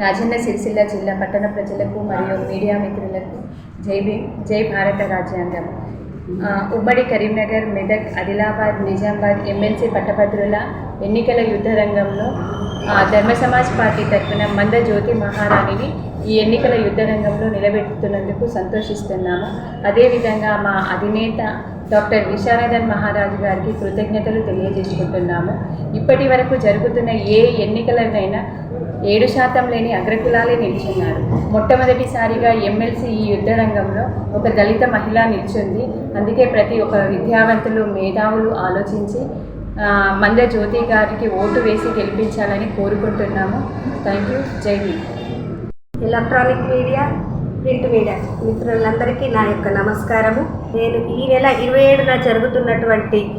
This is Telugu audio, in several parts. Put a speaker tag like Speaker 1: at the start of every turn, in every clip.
Speaker 1: రాజన్న సిరిసిల్ల జిల్లా పట్టణ ప్రజలకు మరియు మీడియా మిత్రులకు జై భీమ్ జై భారత రాజ్యాంగం. ఉమ్మడి కరీంనగర్ మెదక్ ఆదిలాబాద్ నిజామాబాద్ ఎమ్మెల్సీ పట్టభద్రుల ఎన్నికల యుద్ధ రంగంలో ధర్మ సమాజ్ పార్టీ తరఫున మంద జ్యోతి మహారాణిని ఈ ఎన్నికల యుద్ధ రంగంలో నిలబెట్టుతున్నందుకు సంతోషిస్తున్నాము. అదేవిధంగా మా అధినేత డాక్టర్ విశారదన్ మహారాజు గారికి కృతజ్ఞతలు తెలియజేసుకుంటున్నాము. ఇప్పటి వరకు జరుగుతున్న ఏ ఎన్నికలనైనా ఏడు శాతం లేని అగ్రకులాలే నిల్చున్నారు. మొట్టమొదటిసారిగా ఎమ్మెల్సీ ఈ యుద్ధ రంగంలో ఒక దళిత మహిళ నిల్చుంది. అందుకే ప్రతి ఒక్క విద్యావంతులు మేధావులు ఆలోచించి మంద జ్యోతి గారికి ఓటు వేసి గెలిపించాలని కోరుకుంటున్నాము. Thank you. జై Hind.
Speaker 2: Electronic media print media. మిత్రులందరికీ నా యొక్క నమస్కారము. నేను ఈ నెల ఇరవై ఏడున జరుగుతున్నటువంటి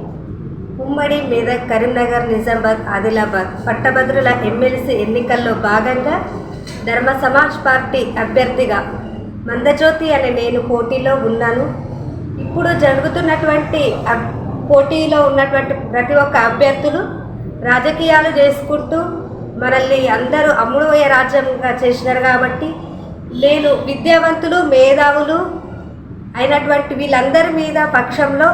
Speaker 2: ఉమ్మడి మెదక్ కరీంనగర్ నిజామాబాద్ ఆదిలాబాద్ పట్టభద్రుల ఎమ్మెల్సీ ఎన్నికల్లో భాగంగా ధర్మ సమాజ్ పార్టీ అభ్యర్థిగా మందజ్యోతి అనే నేను పోటీలో ఉన్నాను. ఇప్పుడు జరుగుతున్నటువంటి అబ్- పోటీలో ఉన్నటువంటి ప్రతి ఒక్క అభ్యర్థులు రాజకీయాలు చేసుకుంటూ మనల్ని అందరూ అమ్ముడోయ రాజ్యంగా చేసినారు కాబట్టి నేను విద్యావంతులు మేధావులు అయినటువంటి వీళ్ళందరి మీద పక్షంలో